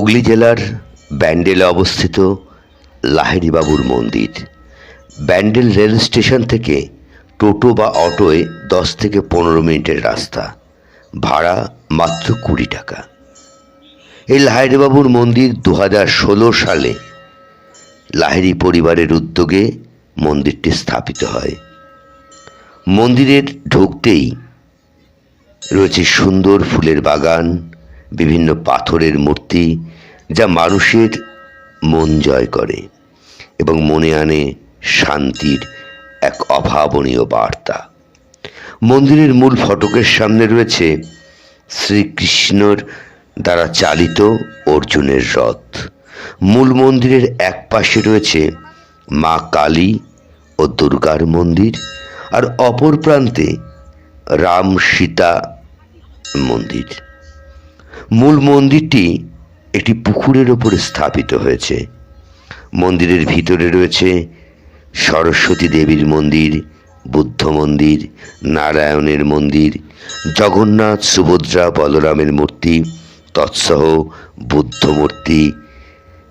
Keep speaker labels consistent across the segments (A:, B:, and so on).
A: হুগলি জেলার ব্যান্ডেলে অবস্থিত লাহিড়ী বাবুর মন্দির। ব্যান্ডেল রেল স্টেশন থেকে টোটো বা অটোয় দশ থেকে পনেরো মিনিটের রাস্তা। ভাড়া মাত্র কুড়ি টাকা। এই লাহিড়ী বাবুর মন্দির দু সালে লাহিড়ী পরিবারের উদ্যোগে মন্দিরটি স্থাপিত হয়। মন্দিরের ঢুকতেই রয়েছে সুন্দর ফুলের বাগান বিভিন্ন পাথরের মূর্তি যা মানুষের মন জয় করে এবং মনে আনে শান্তির এক অভাবনীয় বার্তা। মন্দিরের মূল ফটকের সামনে রয়েছে শ্রীকৃষ্ণর দ্বারা চালিত অর্জুনের রথ। মূল মন্দিরের এক পাশে রয়েছে মা কালী ও দুর্গার মন্দির আর অপর প্রান্তে রাম সীতা মন্দির। মূল মন্দিরটি একটি পুকুরের ওপরে স্থাপিত হয়েছে। মন্দিরের ভিতরে রয়েছে সরস্বতী দেবীর মন্দির, বুদ্ধ মন্দির, নারায়ণের মন্দির, জগন্নাথ, সুভদ্রা, বলরামের মূর্তি, তৎসহ বুদ্ধ মূর্তি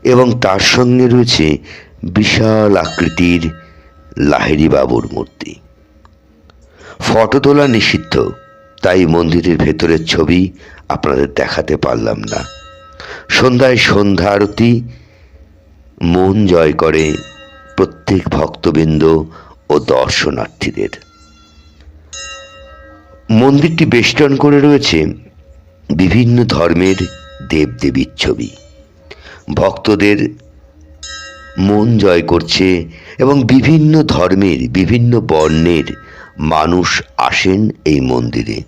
A: এবং তার সঙ্গে রয়েছে বিশাল আকৃতির লাহিড়ী বাবুর মূর্তি। ফটো তোলা নিষিদ্ধ। তাই মন্দিরের ভেতরের ছবি আপনাদের দেখাতে পারলাম না। সন্ধ্যায় সন্ধ্যা আরতি, মন জয় করে প্রত্যেক ভক্তবৃন্দ ও দর্শনার্থীদের। মন্দিরটি বেষ্টন করে রয়েছে বিভিন্ন ধর্মের দেবদেবীর ছবি। ভক্তদের মন জয় করছে এবং বিভিন্ন ধর্মের, বিভিন্ন বর্ণের মানুষ আসেন এই মন্দিরে।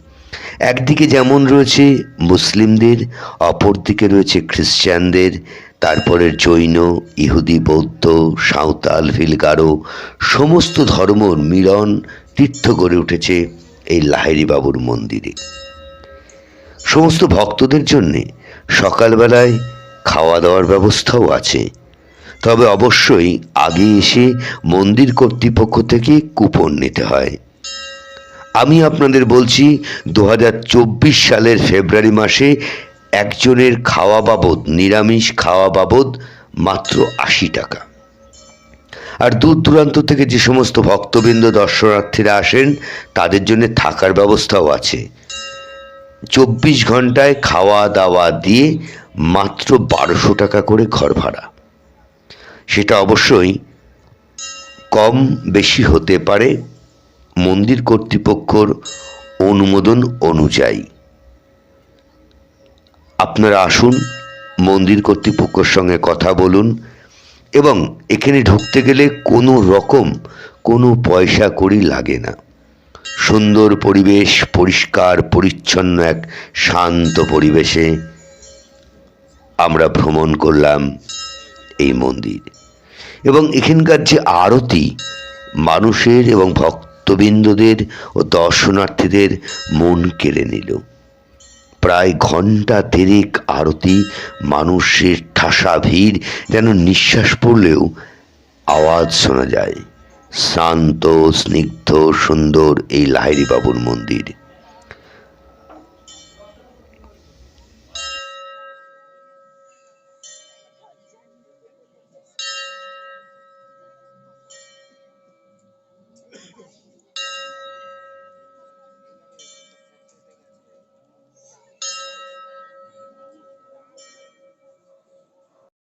A: একদিকে যেমন রয়েছে মুসলিমদের, অপরদিকে রয়েছে খ্রিস্টানদের, তারপরে জৈন, ইহুদি, বৌদ্ধ, সাঁওতাল, ভিলগারো, সমস্ত ধর্মর মিলন তীর্থ গড়ে উঠেছে এই লাহেরি বাবুর মন্দিরে। সমস্ত ভক্তদের জন্যে সকালবেলায় খাওয়া দাওয়ার ব্যবস্থাও আছে। তবে অবশ্যই আগে এসে মন্দির কর্তৃপক্ষ থেকে কুপন নিতে হয়। আমি আপনাদের বলছি দু হাজার চব্বিশ সালের ফেব্রুয়ারি মাসে একজনের খাওয়া বাবদ, নিরামিষ খাওয়া বাবদ মাত্র আশি টাকা। আর দূর দূরান্ত থেকে যে সমস্ত ভক্তবৃন্দ, দর্শনার্থীরা আসেন, তাদের জন্য থাকার ব্যবস্থাও আছে। চব্বিশ ঘন্টায় খাওয়া দাওয়া দিয়ে মাত্র বারোশো টাকা করে ঘর ভাড়া। সেটা অবশ্যই কম বেশি হতে পারে মন্দির কর্তৃপক্ষর অনুমোদন অনুযায়ী। আপনারা আসুন, মন্দির কর্তৃপক্ষের সঙ্গে কথা বলুন এবং এখানে ঢুকতে গেলে কোনো রকম কোনো পয়সা করি লাগে না। সুন্দর পরিবেশ, পরিষ্কার, পরিচ্ছন্ন এক শান্ত পরিবেশে আমরা ভ্রমণ করলাম এই মন্দির। এবং এখানকার যে আরতি মানুষের এবং ভক্তবৃন্দদের ও দর্শনার্থীদের মন কেড়ে নিল। প্রায় ঘণ্টা দেড়েক আরতি, মানুষের ঠাসা ভিড় যেন নিঃশ্বাস পড়লেও আওয়াজ শোনা যায়। শান্ত, স্নিগ্ধ, সুন্দর এই লাহিড়ী বাবুর মন্দির।